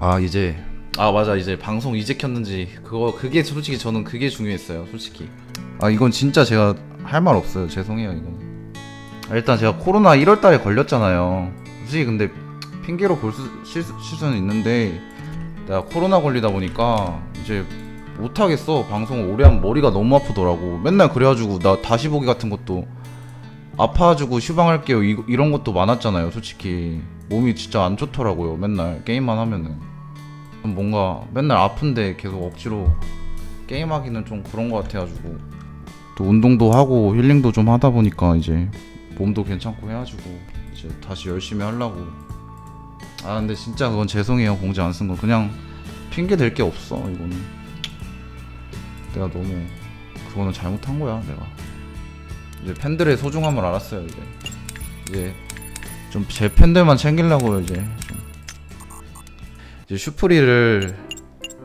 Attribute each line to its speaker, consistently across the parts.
Speaker 1: 아 이제. 아 맞아. 이제 방송 이제 켰는지 그거 그게 솔직히 저는 그게 중요했어요 솔직히. 아 이건 진짜 제가 할 말 없어요. 죄송해요 이건. 아, 일단 제가 코로나 1월달에 걸렸잖아요. 솔직히 근데 핑계로 볼 수, 실, 수는 있는데 내가 코로나 걸리다 보니까 이제 못하겠어. 방송을 오래 하면 머리가 너무 아프더라고. 맨날 그래가지고 나 다시 보기 같은 것도 아파가지고 휴방할게요. 이, 이런 것도 많았잖아요 솔직히. 몸이 진짜 안 좋더라고요 맨날 게임만 하면은. 뭔가 맨날 아픈데 계속 억지로 게임하기는 좀 그런 것 같아가지고. 또 운동도 하고 힐링도 좀 하다 보니까 이제 몸도 괜찮고 해가지고 이제 다시 열심히 하려고. 아 근데 진짜 그건 죄송해요. 공지 안 쓴 거. 그냥 핑계 댈 게 없어 이거는 내가 너무 그거는 잘못한 거야 내가. 이제 팬들의 소중함을 알았어요 이제. 이제 좀 제 팬들만 챙기려고 이제. 좀. 이제 슈프리를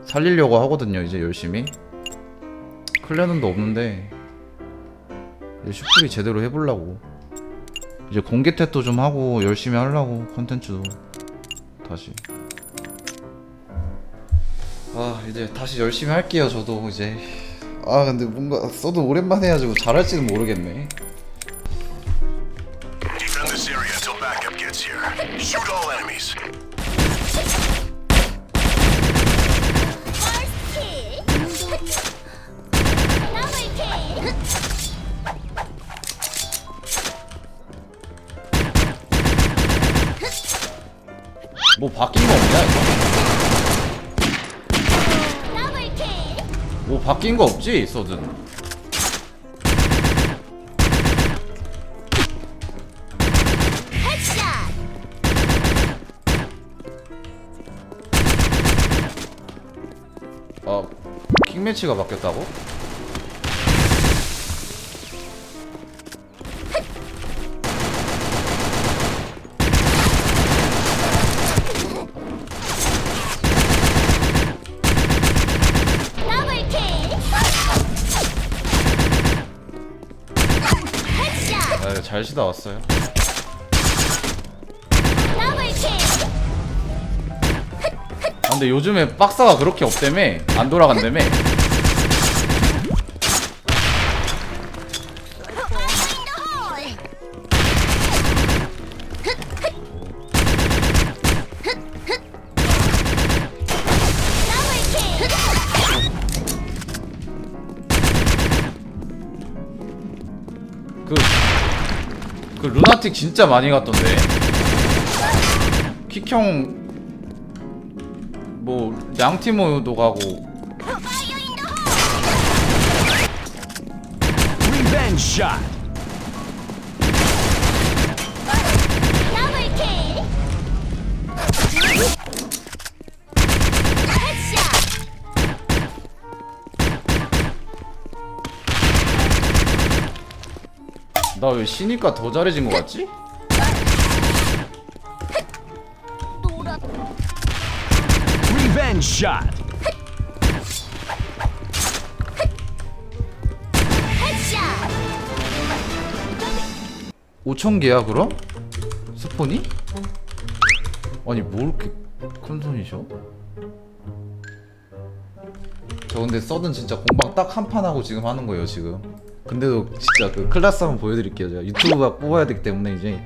Speaker 1: 살리려고 하거든요 이제 열심히. 클레논도 없는데 이제 슈프리 제대로 해보려고. 이제 공개 탭도 좀 하고 열심히 하려고 컨텐츠도. 다시. 아 이제 다시 열심히 할게요 저도 이제 아 근데 뭔가 써도 오랜만에 해가지고 잘할지는 모르겠네
Speaker 2: Defend this area until backup gets here. Shoot all enemies.
Speaker 1: 뭐 바뀐 거 없냐 바뀐 거 없지 써든 아 킹매치가 바뀌었다고? 잘 쉬다 왔어요. 아, 근데 요즘에 박사가 그렇게 없다며 안 돌아간다며 그 루나틱 진짜 많이 갔던데. 킥형 뭐 양티모도 가고
Speaker 2: shot.
Speaker 1: 나 왜 쉬니까 더 잘해진 것 같지?
Speaker 2: Revenge shot.
Speaker 1: 오천 개야 그럼? 스폰이? 아니 뭘 이렇게 큰 손이셔? 저 근데 써든 진짜 공방 딱 한 판 하고 지금 하는 거예요 지금 근데도 진짜 그 클라스 한번 보여드릴게요 제가 유튜브가 뽑아야 되기 때문에 이제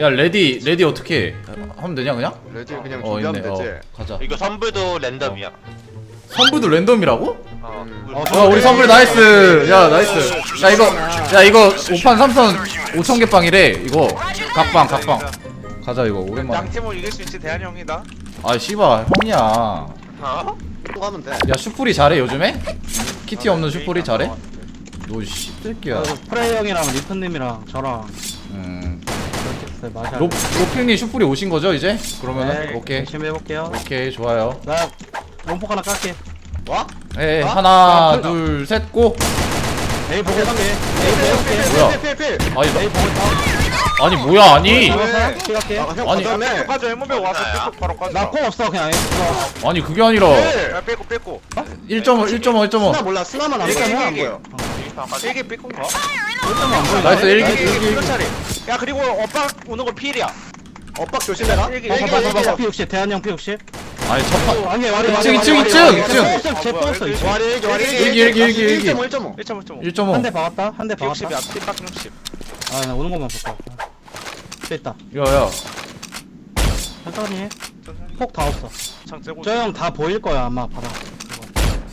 Speaker 1: 야 레디 레디 어떻게 해? 하면 되냐 그냥?
Speaker 3: 레디 그냥
Speaker 1: 어
Speaker 3: 준비하면
Speaker 1: 있네 어
Speaker 3: 되지.
Speaker 1: 가자
Speaker 4: 이거 선불도 랜덤이야.
Speaker 1: 선불도 랜덤이라고?
Speaker 4: 어,
Speaker 1: 어 우리 선불 나이스 야 나이스 야 이거 야 이거 5판 3선 5천 개 빵이래 이거 각방 각방 가자 이거 오랜만에
Speaker 5: 양팀을 이길 수 있지 대한이 형이다.
Speaker 1: 아 씨발 형이야
Speaker 4: 어?
Speaker 3: 또 가면 돼.
Speaker 1: 야 슈프리 잘해 요즘에? 키티 없는 슈프리 잘해? 너 씨새끼야
Speaker 6: 프레이 형이랑 리프님이랑 저랑
Speaker 1: 음
Speaker 6: 그렇게 했어요. 맞아.
Speaker 1: 로, 로핑님 슈프리 오신 거죠 이제? 그러면은
Speaker 6: 네,
Speaker 1: 오케이
Speaker 6: 열심히 해볼게요.
Speaker 1: 오케이 좋아요
Speaker 6: 나 롬폭 하나 깔게.
Speaker 3: 와?
Speaker 1: 에
Speaker 3: 어?
Speaker 1: 하나
Speaker 3: 아,
Speaker 1: 둘셋고
Speaker 6: A 보고 갈게. A 보고 갈게.
Speaker 1: 뭐야?
Speaker 3: 필필필.
Speaker 1: 아니 나,
Speaker 6: 보고 있다.
Speaker 1: 아니 뭐야 아니.
Speaker 6: 아,
Speaker 3: 형
Speaker 1: 아니,
Speaker 5: 와서? 삐고 바로 가져.
Speaker 6: 나콩 없어 그냥.
Speaker 1: 아니 그게 아니라
Speaker 5: 야 빼고 빼고.
Speaker 1: 1.5 1.5 1.5
Speaker 3: 스나 몰라. 스나만 안 보여. 스나 안 보여.
Speaker 5: 일기 삐꾼가?
Speaker 1: 나이스 일기
Speaker 5: 일기
Speaker 1: 일기.
Speaker 5: 야 그리고 오빠 오는 거 필이야.
Speaker 3: 엇박 조심해라.
Speaker 5: 일기 일기
Speaker 6: 봐봐
Speaker 5: 일기.
Speaker 6: 봐봐 P60 대한 형 P60
Speaker 1: 아니 첫판
Speaker 6: 아니 와리 와리
Speaker 1: 이층, 이층, 이층, 이층.
Speaker 6: 제 뻔했어 이층
Speaker 3: 와리 일기 와리
Speaker 1: 일기, 일기, 일기, 일기.
Speaker 3: 1.5 1.5
Speaker 5: 1.5.5.
Speaker 1: 1.5
Speaker 6: 한대 박았다 한 대 박았다
Speaker 5: 60이야. 삐딱 60.
Speaker 6: 아나 오는 것만 볼까 됐다
Speaker 1: 야야
Speaker 6: 천천히 폭다 없어
Speaker 5: 창 째고.
Speaker 6: 저 형 다 보일 거야 아마 봐봐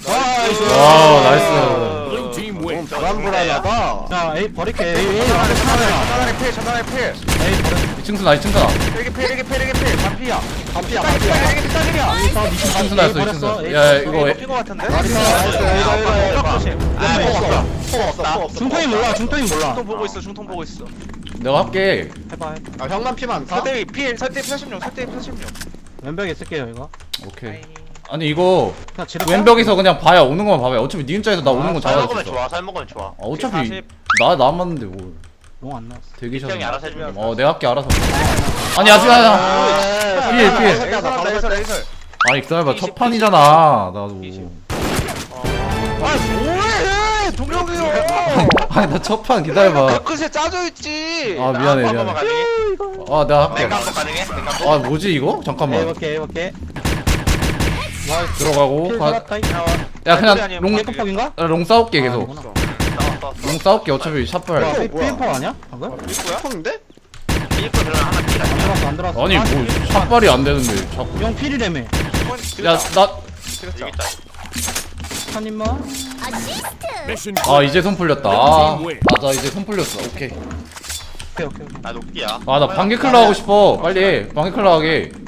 Speaker 1: 와 나이스
Speaker 3: 너무 불안불안하다.
Speaker 6: 자 A 버릴게 A A 나한테 차잖아
Speaker 5: 전단에 필 전단에 필.
Speaker 6: A 버려
Speaker 1: 2층수나 2층수나
Speaker 5: 일기 필 일기 필 일기 필. 반피야.
Speaker 3: 반피야
Speaker 5: 딱
Speaker 3: 반피야.
Speaker 5: 일이야.
Speaker 6: A
Speaker 1: 2층수나 있어
Speaker 6: 버렸어
Speaker 1: 2층수
Speaker 6: A
Speaker 1: 야. 이거
Speaker 5: 이거 핀거 같은데?
Speaker 6: 중통이 몰라 중통이 몰라
Speaker 5: 중통 보고 있어. 중통 보고 있어.
Speaker 1: 내가 할게
Speaker 6: 해봐 해봐
Speaker 3: 아, 형만 피만 안 타?
Speaker 5: 설대 필 설대 86 설대 86.
Speaker 6: 왼벽에 쓸게요 이거
Speaker 1: 오케이 아니 이거
Speaker 6: 그냥
Speaker 1: 왼벽에서 그냥 봐야 오는 것만 봐봐요 어차피 니은자에서 나 오는 건살수
Speaker 4: 먹으면
Speaker 1: 있어
Speaker 4: 좋아 살 먹으면 좋아
Speaker 1: 아, 어차피
Speaker 5: 40.
Speaker 1: 나 남았는데 뭐
Speaker 6: 용안 나왔어
Speaker 1: 대기샷
Speaker 4: 형이 알아서 해주면
Speaker 1: 어 내가 할게 알아서 아니 아직 아니
Speaker 3: 아,
Speaker 1: 피해, 피해.
Speaker 5: 에이설
Speaker 3: 바로
Speaker 5: 에이설 에이설.
Speaker 1: 아니 기다려봐 첫 판이잖아 나도
Speaker 5: 아 뭐해 동영이 형.
Speaker 1: 아니 나 첫 판 기다려봐
Speaker 5: 그 끝에 짜져 있지.
Speaker 1: 아 미안해 미안해
Speaker 4: 가능해?
Speaker 1: 아 내가 할게
Speaker 4: 냉감도 가능해? 냉감도?
Speaker 1: 아 뭐지 이거? 잠깐만
Speaker 6: 볼게 A 볼게
Speaker 1: 들어가고
Speaker 6: 필
Speaker 1: 가, 야 그냥
Speaker 5: 아니면
Speaker 1: 롱? 아, 롱 싸울게 계속.
Speaker 6: 아니구나.
Speaker 4: 나왔어
Speaker 1: 롱 싸울게 어차피 샷발
Speaker 3: 야,
Speaker 1: 아니
Speaker 3: 뭐야?
Speaker 6: 필퍼 아니야? 방금?
Speaker 4: 하나 아니야?
Speaker 6: 들어왔어 안 들어왔어.
Speaker 1: 뭐 샷발이 안 되는데 자꾸.
Speaker 6: 형 필이라며
Speaker 1: 야나
Speaker 4: 여기 있다
Speaker 6: 한입만.
Speaker 1: 아 이제 손 풀렸다. 아 맞아 이제 손 풀렸어. 오케이.
Speaker 6: 오케이 오케이 오케이.
Speaker 4: 나 녹기야.
Speaker 1: 아나 방개 클러 하고 싶어. 빨리 해. 방개 클러 하게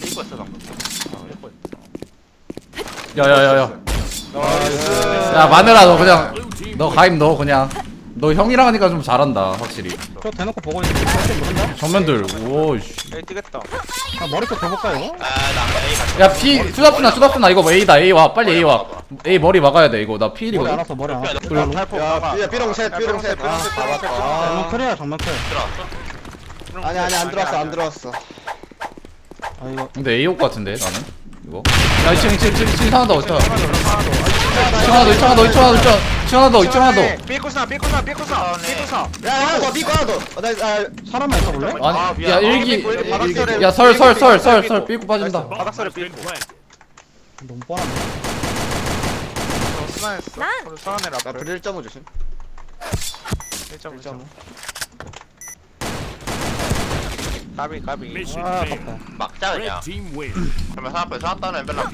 Speaker 3: 1거
Speaker 1: 했어 방금 어
Speaker 4: 1거
Speaker 1: 야야야야.
Speaker 5: 나이스
Speaker 1: 야 마늘아 너 그냥 너 가임 너 그냥. 너 형이랑 하니까 좀 잘한다 확실히.
Speaker 6: 저 대놓고 보고 있는데 사실 모른다?
Speaker 1: 정면들 오씨.
Speaker 5: 에이 뛰겠다.
Speaker 6: 아, 머리 좀 줘볼까 이거?
Speaker 4: 아나 A
Speaker 1: 야피 수다프나 수다프나 이거 A다 A 와. 빨리 A 와. A 머리 막아야 돼 이거. 나 피일이거든
Speaker 6: 왔어 머리
Speaker 4: 그래.
Speaker 3: 야, 야 삐롱 셋, 삐롱 셋. 아,
Speaker 6: 다
Speaker 3: 봤다. 정면
Speaker 6: 클이야. 정면 클.
Speaker 4: 들어?
Speaker 3: 아니 아니 안 들어왔어 안 들어왔어.
Speaker 6: 아 이거
Speaker 1: 근데 A 옷 같은데 나는 이거 야 2층 2층 2층 2층 하나 더 2층 하나 더 2층 하나 더 2층 하나 더 2층 하나 더 2층 하나 더 2층 하나 더
Speaker 5: 삐꾸사 삐꾸사 삐꾸사 삐꾸사.
Speaker 3: 야, 하나 더, 삐고 하나 더. 어, 나, 아,
Speaker 6: 사람만 있어볼래?
Speaker 1: 아니
Speaker 4: 아.
Speaker 1: 야
Speaker 4: 아,
Speaker 1: 일기
Speaker 5: 삐꾸, 일기 바닥설에
Speaker 1: 야설설 설설
Speaker 5: 삐꾸.
Speaker 1: 빠진다
Speaker 5: 바닥설에 삐꾸.
Speaker 6: 너무 뻔한데.
Speaker 5: 저를 스나네
Speaker 3: 나. 불1.5 조심.
Speaker 5: 1.5 1.5. 까비 까비.
Speaker 6: 아 아깝다
Speaker 4: 막자 그냥 그러면 하나 따는 엠벨라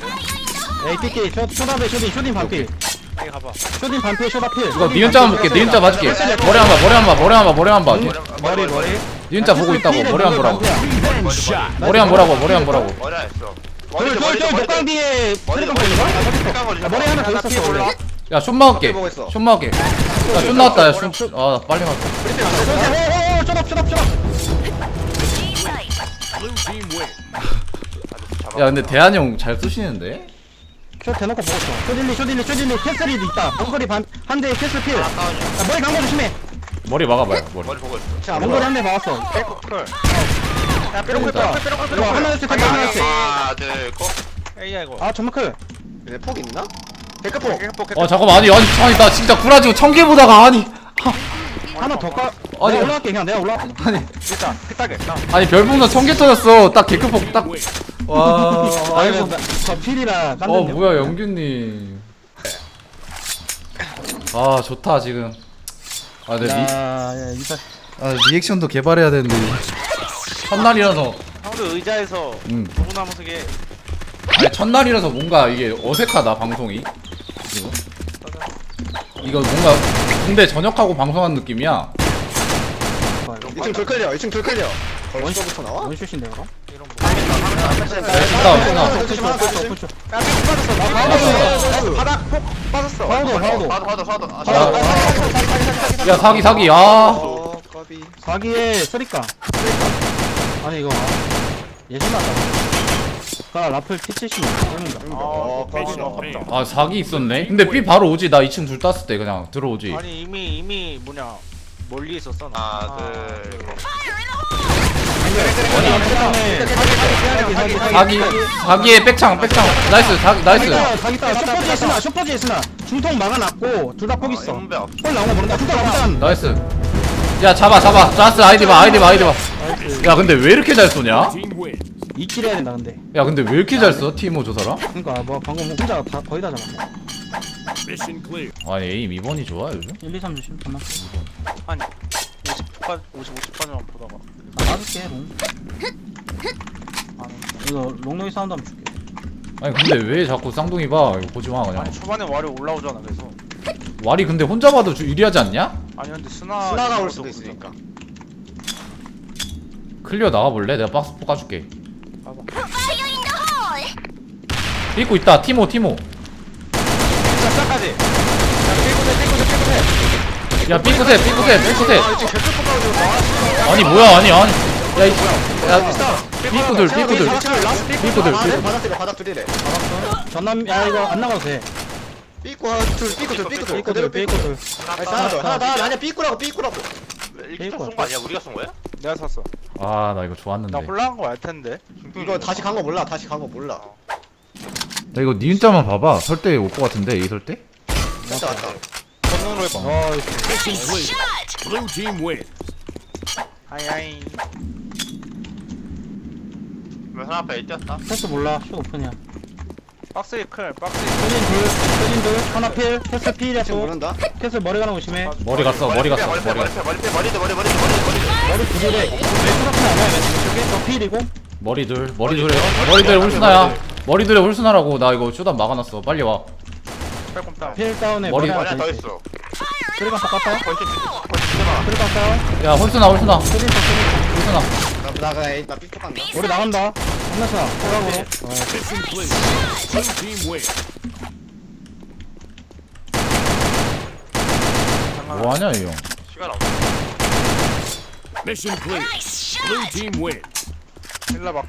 Speaker 6: 띠끼 쇼- 쇼다베 쇼딘 쇼딘
Speaker 5: 에이 가봐.
Speaker 6: 쇼딘 반피 쇼다필
Speaker 1: 이거 니은자 한번 볼게 니은자 맞을게 머리 한번 머리 한번 머리 한번 머리 한번
Speaker 6: 머리 머리
Speaker 1: 니은자 보고 있다고 머리 한번 보라고 머리 한번 보라고 머리 한번 보라고
Speaker 4: 머리 안 했어 머리
Speaker 6: 저저 목강 뒤에 보이가? 머리 하나 더 있었어 원래
Speaker 1: 야쇼 막을게. 쇼 막을게 야쇼 나왔다 야쇼아 빨리 막을게
Speaker 6: 오오오 쇼답 쇼답 쇼답
Speaker 1: 야 근데 대한이 형잘 쏘시는데?
Speaker 6: 쇼 대놓고 보고 있어. 쇼딜리 쇼딜리 쇼딜리. 캐슬리도 있다. 몽골이 반 한 대에 캐슬 필. 야, 머리 감고 조심해.
Speaker 1: 머리 막아봐요 머리.
Speaker 4: 머리 보고 있어.
Speaker 3: 자,
Speaker 6: 몽골이 한 대 막았어.
Speaker 5: 야.
Speaker 6: 이거 하나씩
Speaker 5: 삐꾸.
Speaker 6: 다 하나씩
Speaker 4: 하나 둘고.
Speaker 5: 에이야 이거.
Speaker 6: 아 정말 클.
Speaker 3: 얘네 폭 있나? 데크폭.
Speaker 1: 어 잠깐만. 아니 아니 아니 나 진짜 구라지고 천개 보다가 아니.
Speaker 6: 하나 더 까.
Speaker 1: 아니.
Speaker 6: 내가 올라갈게 그냥 내가 올라.
Speaker 1: 아니
Speaker 5: 일단 피딱에. 나.
Speaker 1: 아니 별풍선 천개 터졌어 딱 개크폭 딱와 아이고
Speaker 6: 저 필이라
Speaker 1: 어. 뭐야 영규님 아 좋다 지금 아 네, 리,
Speaker 6: 야, 야, 이사.
Speaker 1: 아 리액션도 개발해야 되는데 첫날이라서
Speaker 5: 형도 의자에서
Speaker 1: 음
Speaker 5: 누구나 모습에
Speaker 1: 아니 첫날이라서 뭔가 이게 어색하다 방송이 지금 이거 뭔가 군대 전역하고 방송한 느낌이야
Speaker 3: 2층 돌 클리어, 2층 돌 클리어. 벌써부터 나와?
Speaker 6: 원슛인데 그럼?
Speaker 5: 야 빠졌어 나 빠졌어 바닥
Speaker 1: 폭아야 사기 사기 아.
Speaker 3: 어 까비
Speaker 6: 사기에 쓰리까 아니 이거. 예전 났다. 가 라플 P70 뽑는다
Speaker 3: 어 까비
Speaker 1: 아 사기 있었네? 근데 B 바로 오지. 나 2층 둘 땄을 때 그냥 들어오지.
Speaker 5: 아니 이미 이미 뭐냐 멀리 있었어 나
Speaker 4: 하나 둘
Speaker 6: 사기 사기 사기
Speaker 1: 사기 사기에 백창 백창. 나이스 사기 나이스.
Speaker 6: 사기다 사기다 슈퍼지에 쓰나 슈퍼지에 쓰나. 중통 막아놨고 둘 다 포기 있어.
Speaker 4: 문배 없어
Speaker 6: 홀 나온 거 모른다. 중통 일단
Speaker 1: 나이스. 야 잡아 잡아. 자스 아이디 봐 아이디 봐 아이디 봐야 근데 왜 이렇게 잘 쏘냐?
Speaker 6: 이킬 해야 된다 근데.
Speaker 1: 야 근데 왜 이렇게 잘 써? 티모 저 사람?
Speaker 6: 그니까 뭐 방금 혼자 다 거의 다 잡았 네
Speaker 1: 아니 에임 2번이 좋아 요즘?
Speaker 6: 1, 2, 3 조심 잠만.
Speaker 5: 아니 50까지 50 50까지만 보다가.
Speaker 6: 아, 놔줄게 롱. 이거 롱노이 사운드 한번 줄게.
Speaker 1: 아니 근데 왜 자꾸 쌍둥이 봐? 이거 보지마 그냥.
Speaker 5: 아니 초반에 와리 올라오잖아 그래서.
Speaker 1: 와리 근데 혼자 봐도 주- 유리하지 않냐?
Speaker 5: 아니 근데 스나
Speaker 3: 스나가 올 수도. 있으니까.
Speaker 1: 클리어 나가볼래? 내가 박스 포 까줄게.
Speaker 5: 봐봐.
Speaker 1: 삐고 있다. 티모 티모
Speaker 5: 스나까지. 야 삐꾸대 삐꾸대 삐꾸대
Speaker 3: 야아 지금 결승 뽑아가지고 나
Speaker 1: 아니 뭐야 아니 아니. 야 이 야? 삐꾸들 삐꾸들. 삐꾸들 삐꾸들.
Speaker 3: 바닥
Speaker 6: 전남 야 이거 안 나가도 돼.
Speaker 3: 삐꾸 하나 둘 삐꾸 둘 삐꾸 둘.
Speaker 6: 삐꼬들
Speaker 3: 그대로 삐꾸. 둘.
Speaker 6: 삐꼬들
Speaker 3: 나이스 하나 더. 하나 더 아니야 삐꾸라고 삐꾸라고.
Speaker 4: 일기차 쏜거 아니야? 우리가 쏜 거야?
Speaker 5: 내가 샀어.
Speaker 1: 아 나 이거
Speaker 5: 나
Speaker 1: 좋았는데.
Speaker 5: 홀라한 거알 텐데.
Speaker 3: 이거 다시 간 거 몰라 다시 간 거 몰라
Speaker 1: 야 이거 니은자만 봐봐 설대 올 것 같은데 이 설대?
Speaker 3: 왔다 왔다
Speaker 5: 전문으로 해봐
Speaker 6: 어
Speaker 7: Blue team.
Speaker 5: 하이하이
Speaker 4: 왜 하나 앞에 뛰었다?
Speaker 6: 패스 몰라 쇼 오픈이야
Speaker 5: 박스에 클 박스에
Speaker 6: 효진 둘 효진 둘 하나 필 캐슬 필이야
Speaker 3: 지금
Speaker 6: 또
Speaker 3: 모른다
Speaker 6: 캐슬 머리 가는 거 조심해
Speaker 1: 머리 갔어 머리 갔어
Speaker 4: 머리 빼
Speaker 1: 머리
Speaker 4: 머리
Speaker 1: 갔어
Speaker 4: 빼 머리 빼 머리 빼 머리 빼 머리 머리 머리
Speaker 6: 머리 두 개래 왼쪽은 아니야 왼쪽에 저 필이고
Speaker 1: 머리들 머리들에 머리들 홀수나야 머리 들에 홀수나라고 나 이거 쇼단 막아놨어. 빨리 와.
Speaker 5: 뺄꼼 다운
Speaker 6: 필 다운에
Speaker 1: 머리-
Speaker 6: 머리
Speaker 4: 머리
Speaker 6: 하나
Speaker 4: 더더
Speaker 6: 있어
Speaker 4: 봐.
Speaker 6: 쓰리가 다운.
Speaker 1: 야 홀수나 홀수나.
Speaker 6: 쓰리 더 쓰리
Speaker 1: 홀수나.
Speaker 3: 나 나가 에이 나 삐꾸 간다
Speaker 6: 머리 나간다. 한나스나 호각으로
Speaker 7: Mission clear. Blue team win.
Speaker 1: 뭐하냐 이형.
Speaker 4: 시간 없어.
Speaker 7: Mission clear. Blue team win.
Speaker 5: 힐라 맞고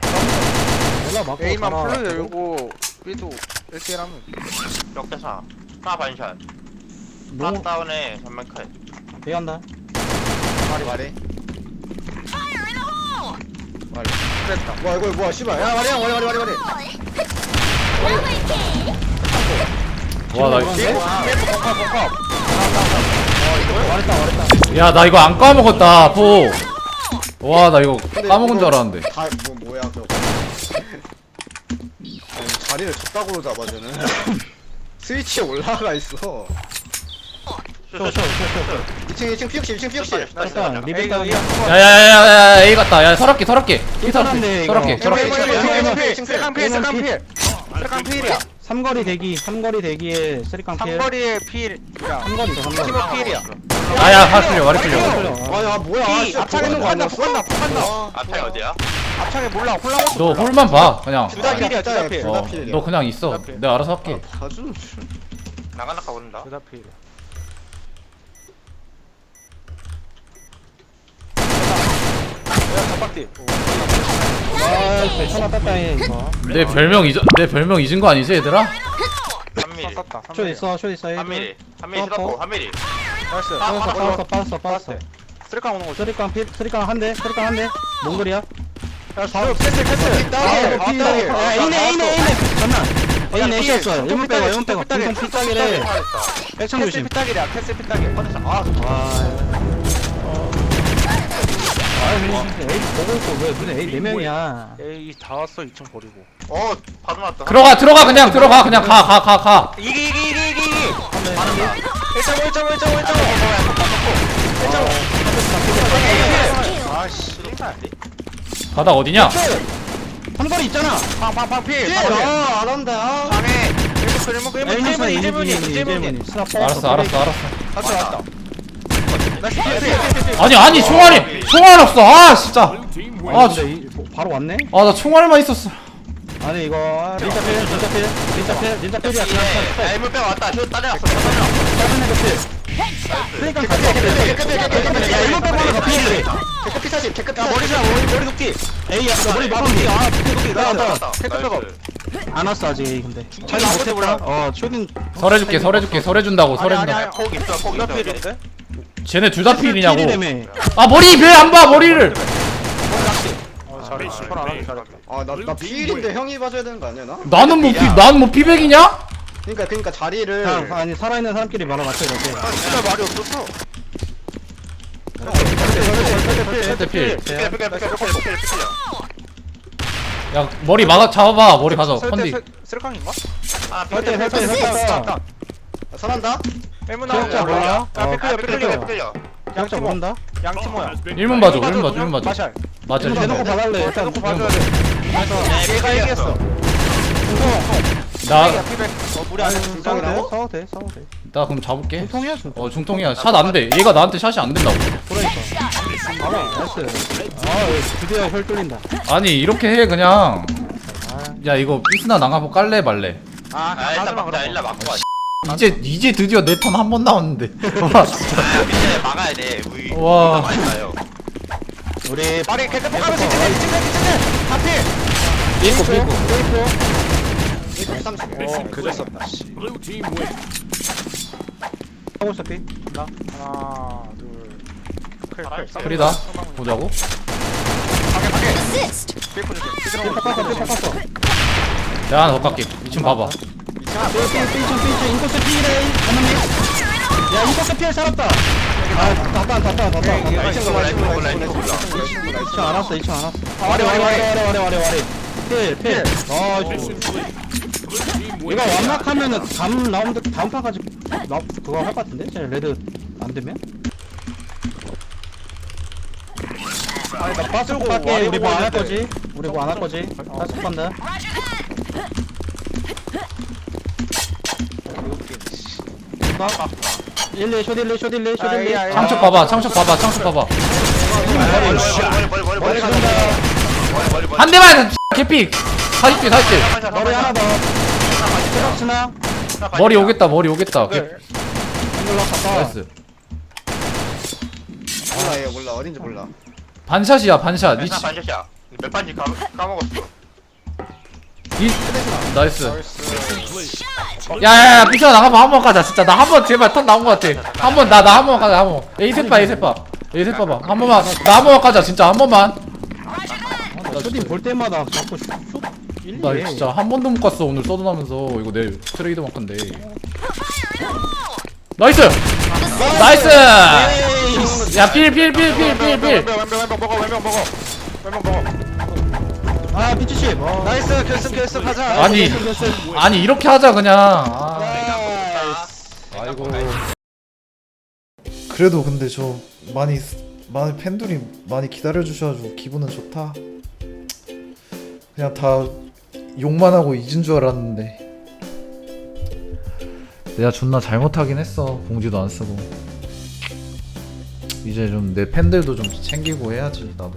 Speaker 6: 몰라 맞고
Speaker 5: A만. 풀을 열고 B도 1대1 하면
Speaker 4: 역대사 하나 반샷
Speaker 6: 롱
Speaker 4: 하나 다운에 전면 칼
Speaker 6: 대한다
Speaker 3: 말이 말이
Speaker 5: 그랬다
Speaker 3: 뭐야 이거 뭐야 씨발 야 말이야 말이 말이 말이 말이
Speaker 1: 와나
Speaker 5: 벙커 벙커
Speaker 6: 말했다 말했다
Speaker 1: 야나 이거 안 까먹었다 포와 나 이거 까먹은 줄 알았는데
Speaker 3: 다 뭐 뭐야 저거 아니, 자리를 적다구로 잡아 주는. 스위치에 올라가 있어.
Speaker 6: 쇼쇼쇼쇼
Speaker 3: 2층 2층 피육실 2층 피육실.
Speaker 6: 일단 리빙
Speaker 5: A가
Speaker 6: 다운
Speaker 1: 야야야야야 A 갔다. 야 설악기 설악기. 이
Speaker 6: 삐뚤한데,
Speaker 1: 설악기
Speaker 6: 이거.
Speaker 1: 설악기
Speaker 3: 에이,
Speaker 1: 설악기.
Speaker 3: 에이, 에이, 에이, 에이,
Speaker 5: 세강 필 세강 필 세강 필이야
Speaker 6: 삼거리 대기 삼거리 대기에 쓰리깡 필
Speaker 5: 삼거리에 필이야
Speaker 6: 삼거리다 삼거리.
Speaker 5: 팀워 필이야.
Speaker 1: 아야 화 틀려 말이 틀려
Speaker 3: 아야 뭐야.
Speaker 5: 피.
Speaker 3: 진짜
Speaker 5: 앞창에
Speaker 3: 아니었어?
Speaker 5: 폭간다 폭간다.
Speaker 3: 아,
Speaker 4: 앞에 어디야?
Speaker 5: 앞창에 몰라 홀라
Speaker 1: 너 홀만 봐 그냥
Speaker 3: 둘다
Speaker 5: 필이야,
Speaker 3: 필이야
Speaker 5: 둘다
Speaker 3: 둘다
Speaker 5: 필.
Speaker 3: 필
Speaker 1: 어,
Speaker 3: 둘다 필이야
Speaker 1: 너 그냥 있어
Speaker 5: 필.
Speaker 1: 내가 알아서 할게
Speaker 3: 봐주는
Speaker 4: 나가나가 모른다
Speaker 5: 그다 필 야.
Speaker 6: 아 땄다 이거
Speaker 1: 내 별명 잊어 내 별명 잊은 거 아니지 얘들아?
Speaker 4: 3mm
Speaker 5: 썼다.
Speaker 6: 쇼 있어 쇼 있어
Speaker 4: 3mm 3mm
Speaker 6: 어,
Speaker 4: 시도포
Speaker 6: 어.
Speaker 4: 3mm
Speaker 5: 나이스.
Speaker 6: 빠졌어 빠졌어 빠졌어 빠졌어
Speaker 5: 쓰리카 오는 거지.
Speaker 6: 쓰리깡 필 쓰리깡 한대 쓰리깡 한대 몽골이야
Speaker 5: 야, 쭉 캐슬 캐슬.
Speaker 6: 아,
Speaker 5: 아,
Speaker 6: 필.
Speaker 5: 따게.
Speaker 6: 아, A네 A네 A네 잠만
Speaker 5: 필.
Speaker 6: A였어
Speaker 5: 중통
Speaker 6: 1문 빼고 1문 빼고.
Speaker 5: 중통
Speaker 6: 삐딱이래 백창
Speaker 5: 캐슬
Speaker 6: 조심
Speaker 5: 피딱이야. 캐슬 피딱이.
Speaker 6: 아아 A 보고 있고 왜 근데 A 4명이야
Speaker 5: 에이 다 왔어 2층 버리고.
Speaker 4: 어 바로 나왔다
Speaker 1: 들어가 들어가 그냥 들어가 그냥 가 가 가 가
Speaker 5: 이기 이기 이기 이기 이기. 1.5 1.5 1.5 1.5. 아씨.
Speaker 1: 바닥 어디냐?
Speaker 6: 삼거리 있잖아
Speaker 5: 팡팡팡 필.
Speaker 3: 아 안 한다
Speaker 5: 이재문이 이재문이.
Speaker 6: 이재문이 스나
Speaker 1: 알았어 알았어 알았어
Speaker 5: 맞다 맞다. 나이스 필, 필, 필, 필.
Speaker 1: 아니 아니 총알이 총알 없어 아 진짜. 아,
Speaker 6: 근데 이- 뭐, 바로 왔네
Speaker 1: 아 나 총알만 있었어
Speaker 6: 아니 이거 린자 필 린자 필 린자 필 린자 필이야 그냥
Speaker 4: 야 일문 빼 왔다 슛 따내놨어 따내놨어
Speaker 6: 짧은 애가 필 그러니까 같이 없대 야 일본 빼고 하나 더필
Speaker 3: 개급 피사십 개급
Speaker 5: 야 머리 자 머리 머리 높이
Speaker 6: 에이 야 머리 막은디 아
Speaker 5: 높이 나왔다.
Speaker 4: 나왔다.
Speaker 5: 태클 백업
Speaker 6: 안 왔어 아직 A 근데.
Speaker 5: 아무것도 몰라.
Speaker 6: 어 쇼딘
Speaker 1: 설해줄게 설해줄게 설해준다고 설해준다.
Speaker 4: 아니 거기 있어 거기
Speaker 5: 누가
Speaker 4: 있어
Speaker 5: 필인데?
Speaker 1: 쟤네 둘 다 필이냐고. 아 머리 왜 안 봐 머리를.
Speaker 5: 어 잘했어 슈퍼 안 하기 잘했다.
Speaker 3: 아나나 필인데 형이 봐줘야 되는 거 아니야 나?
Speaker 1: 나는 뭐 피, 나는 뭐 피백이냐?
Speaker 3: 그러니까 그러니까 자리를
Speaker 6: 아니 살아있는 사람끼리 말아 맞춰 이렇게
Speaker 5: 아 진짜 말이 없었어.
Speaker 1: 절 대 필.
Speaker 4: 피클 피클 피클 피클 피클 피클
Speaker 1: 야 머리 막아 잡아봐 머리 가서 컨디
Speaker 5: 쓸깡인가?
Speaker 4: 아
Speaker 6: 설대 설대 설대
Speaker 5: 아,
Speaker 3: 선한다?
Speaker 5: 일문
Speaker 6: 기억자
Speaker 5: 나오고
Speaker 6: 몰라?
Speaker 5: 야
Speaker 6: 어,
Speaker 5: 피클려
Speaker 4: 피클
Speaker 5: 피클려
Speaker 4: 피클
Speaker 6: 기억자 모른다?
Speaker 7: been
Speaker 1: 1문 봐줘 1문 봐줘 1문 봐줘
Speaker 5: 마샬
Speaker 1: 맞아
Speaker 6: 이거 대놓고
Speaker 1: 1문
Speaker 6: 봐달래 일단
Speaker 5: 대놓고 봐줘야 돼 얘가 얘기했어
Speaker 1: 나
Speaker 5: 나야 피백. 어 무리 안 해.
Speaker 6: 싸워도 돼 싸워도 돼 싸워도 돼.
Speaker 1: 그럼 잡을게.
Speaker 6: 중통이야 중통.
Speaker 1: 어 중통이야. 샷 안 돼. 얘가 나한테 샷이 안 된다고.
Speaker 6: 그러니까. 나이스 아 드디어 혈 뚫린다.
Speaker 1: 아니 이렇게 해 그냥. 야 이거 피스나 낭하고 깔래 말래.
Speaker 5: 아
Speaker 4: 아 일단 막자 일단 막고 와
Speaker 1: 이제 이제 드디어 내 턴 한 번 나왔는데. 와 진짜.
Speaker 4: 아 밑에 막아야 돼 우리.
Speaker 1: 와.
Speaker 4: 우리가 많이 가요.
Speaker 6: 우리
Speaker 5: 빨리 개급 진짜 진짜 진짜 하필.
Speaker 1: 삐고 삐고.
Speaker 3: 이거 30
Speaker 7: Mission
Speaker 5: 그럴 수
Speaker 7: clear.
Speaker 5: 없다 씨
Speaker 7: Blue team win.
Speaker 6: 하고 있어
Speaker 5: 삐나 하나 둘 클클
Speaker 1: 프리다 보자고
Speaker 5: 밖에 밖에 삐프 조심
Speaker 6: 빡빡 삐 빡빡
Speaker 1: 내가 하나 더 깎게 2층 봐봐
Speaker 6: 삐 삐, 삐좀 삐좀 인코스 피래 잠깐만 야 인코스 피해 살았다 아 닿다 닿다 닿다
Speaker 4: 아, 이층 몰라 이층 몰라 이층 몰라
Speaker 6: 2층 안 왔어 2층 안 왔어
Speaker 5: 와리, 와리, 와리.
Speaker 6: 와리 와리 와리 와리 필필 아
Speaker 7: Mission clear.
Speaker 6: 이거. 완막하면은 다음 라운드 다음 판까지 나 그거 할 것 같은데? 쟤 레드 안 되면? 아니 나 빠스고 갈게 우리 뭐 안 할 거지? 우리 뭐 안 할 거지? 빠스 간다 나 1, 2 쇼딜리 쇼딜리 쇼딜리
Speaker 5: 아이, 아이,
Speaker 1: 창척 봐봐 창척 봐봐 창척 봐봐 한 대만 개피 40대 40대
Speaker 6: 머리 하나 더 스나
Speaker 1: 머리 오겠다 머리 오겠다. 개-
Speaker 6: 앵글로 갔다
Speaker 1: 나이스.
Speaker 3: 몰라 얘 몰라. 어딘지 몰라.
Speaker 1: 반샷이야 반샷. 이,
Speaker 4: 나 반샷이야. 몇 반지 까, 까먹었어.
Speaker 1: 이 나이스. 야야야 삐쳐. 나가봐 한번 가자 진짜. 나 한 번 제발 턴 나온 거 같아. 한 번 나 나 한 번 가자 한번. 에이 셋 봐 에이 셋 봐. 에이 셋 봐봐. 한 번만. 나 한 번만 가자 진짜. 한 번만.
Speaker 6: 나 쇼딘 볼 때마다 자꾸 슛 1,
Speaker 1: 2나 진짜 한 번도 못 갔어 오늘 서든하면서. 이거 내 트레이드 마크인데 나이스! 나이스! 야 필 필 필 필 필필.
Speaker 5: 왼병 왼병 먹어 왼병 먹어 왼병 먹어
Speaker 6: 아 피치씨.
Speaker 3: 나이스 결승 결승 하자.
Speaker 1: 아니 아니 이렇게 하자 그냥. 아. 아이고. 그래도 근데 저 많이 많이 팬들이 많이 기다려 주셔가지고 기분은 좋다. 그냥 다 욕만 하고 잊은 줄 알았는데. 내가 존나 잘못하긴 했어. 공지도 안 쓰고. 이제 좀 내 팬들도 좀 챙기고 해야지 나도